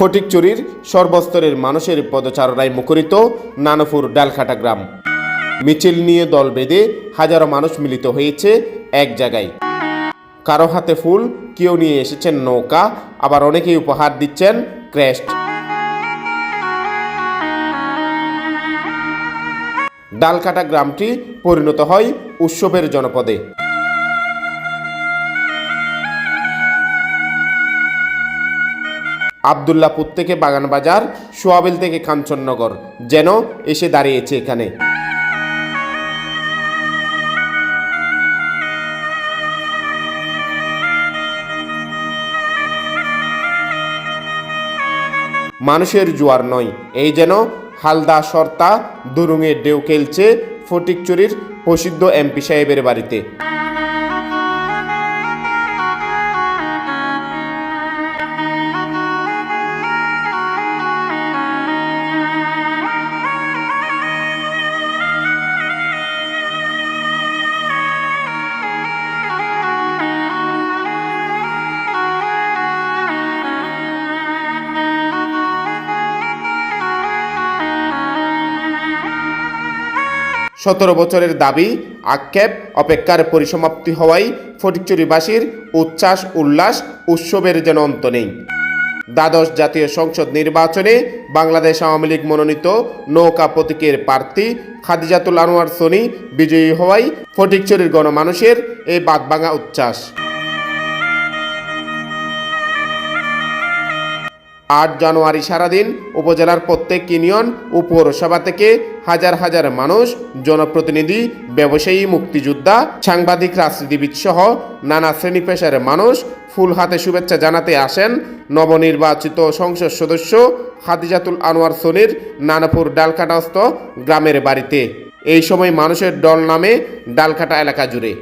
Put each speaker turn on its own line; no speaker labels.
ফটিকচুরির সর্বস্তরের মানুষের পদচারণায় মুখরিত নানপুর ডালখাটা গ্রাম। মিছিল নিয়ে দল বেঁধে হাজারো মানুষ মিলিত হয়েছে এক জায়গায়। কারও হাতে ফুল, কেউ নিয়ে এসেছেন নৌকা, আবার অনেকেই উপহার দিচ্ছেন ক্রেস্ট। ডালকাটা গ্রামটি পরিণত হয় উৎসবের জনপদে। আবদুল্লাপুর থেকে বাগানবাজার সোয়াবিল থেকে কাঞ্চননগর যেন এসে দাঁড়িয়েছে এখানে। মানুষের জোয়ার নয়, এই যেন হালদা সর্তা দুরুঙে ডেউ খেলছে ফটিকচুরির প্রসিদ্ধ এমপি সাহেবের বাড়িতে। সতেরো বছরের দাবি, আক্ষেপ, অপেক্ষার পরিসমাপ্তি হওয়ায় ফটিকচুরিবাসীর উচ্ছ্বাস, উল্লাস, উৎসবের যেন অন্ত নেই। দ্বাদশ জাতীয় সংসদ নির্বাচনে বাংলাদেশ আওয়ামী লীগ মনোনীত নৌকা প্রতীকের প্রার্থী খাদিজাতুল আনোয়ার সোনি বিজয়ী হওয়াই ফটিকচুরির গণমানুষের এই বাদভাঙা উচ্ছ্বাস। আট জানুয়ারি সারাদিন উপজেলার প্রত্যেক ইউনিয়ন ও পৌরসভা থেকে হাজার হাজার মানুষ, জনপ্রতিনিধি, ব্যবসায়ী, মুক্তিযোদ্ধা, সাংবাদিক, রাজনীতিবিদ সহ নানা শ্রেণি পেশার মানুষ ফুল হাতে শুভেচ্ছা জানাতে আসেন নবনির্বাচিত সংসদ সদস্য খাদিজাতুল আনোয়ার সোনির নানাপুর ডালকাটাস্থ গ্রামের বাড়িতে। এই সময় মানুষের দল নামে ডালকাটা এলাকা জুড়ে।